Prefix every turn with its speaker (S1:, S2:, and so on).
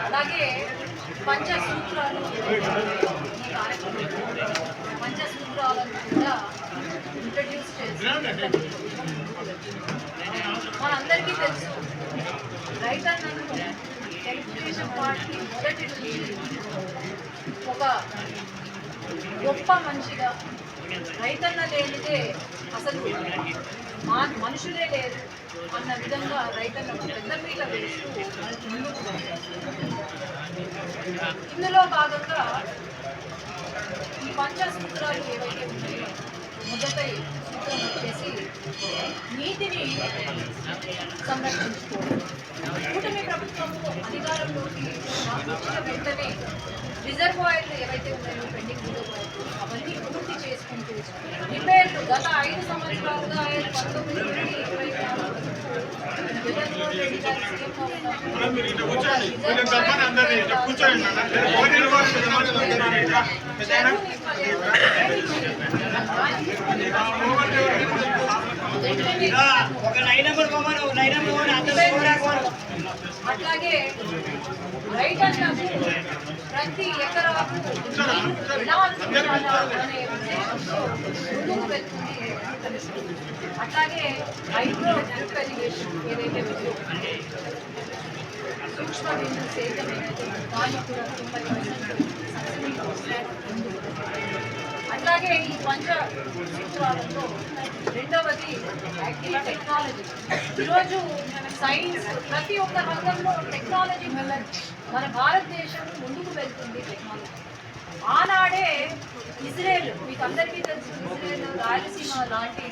S1: అలాగే పంచసూత్రాలు ఈ పంచ పంచసూత్రాలను కూడా ఇంట్రడ్యూస్ చేసి మనందరికీ తెలుసు రైతన్నను తెలుగుదేశం పార్టీ మొదటి నుంచి ఒక గొప్ప మనిషిగా రైతన్న లేనిదే అసలు మా మనుషులే లేరు. అన్న విధంగా రైతన్న పెద్ద పీట వేస్తూ ఇందులో భాగంగా ఈ పంచసూత్రాలు ఏవైతే ఉన్నాయో మొదటి సూత్రం వచ్చేసి నీతిని సంరక్షించుకోవడం. కూటమి ప్రభుత్వము అధికారంలోకి వచ్చిన వెంటనే రిజర్వాయర్లు ఏవైతే ఉన్నాయో పెండింగ్ రిజర్వాయర్లు అవన్నీ పూర్తి చేసుకుంటూ రిపేర్లు గత ఐదు సంవత్సరాలుగా ఆయన పంతొమ్మిది రెడ్డి గారు సీఎంగా ఉన్నప్పుడు ఒక
S2: ఒక నైన్ నెంబర్ పోమను నైన్ నెంబర్ పోమను అతను పోరాకు
S1: అట్లాగే ప్రతి ఎకరాకు నీరు ఎలా అందించాలా అనే ఉద్దేశంతో ముందుకు వెళ్తుంది అట్లాగే హైడ్రో డ్రిప్ ఇరిగేషన్ ఏదైతే ఉందో సూక్ష్మ బిందు సేద్యం ఏదైతే ఉందో దానికి కూడా తొంభై పర్సెంట్ సబ్సిడీ వస్తుంది అట్లాగే ఈ పంచ సూత్రాలలో రెండవది యాక్టివ్ టెక్నాలజీ. ఈరోజు సైన్స్ ప్రతి ఒక్క రంగంలో టెక్నాలజీ వల్ల మన భారతదేశం ముందుకు వెళ్తుంది టెక్నాలజీ. ఆనాడే ఇజ్రాయెల్ మీకు అందరికీ తెలుసు ఇజ్రాయెల్ రాయలసీమ లాంటి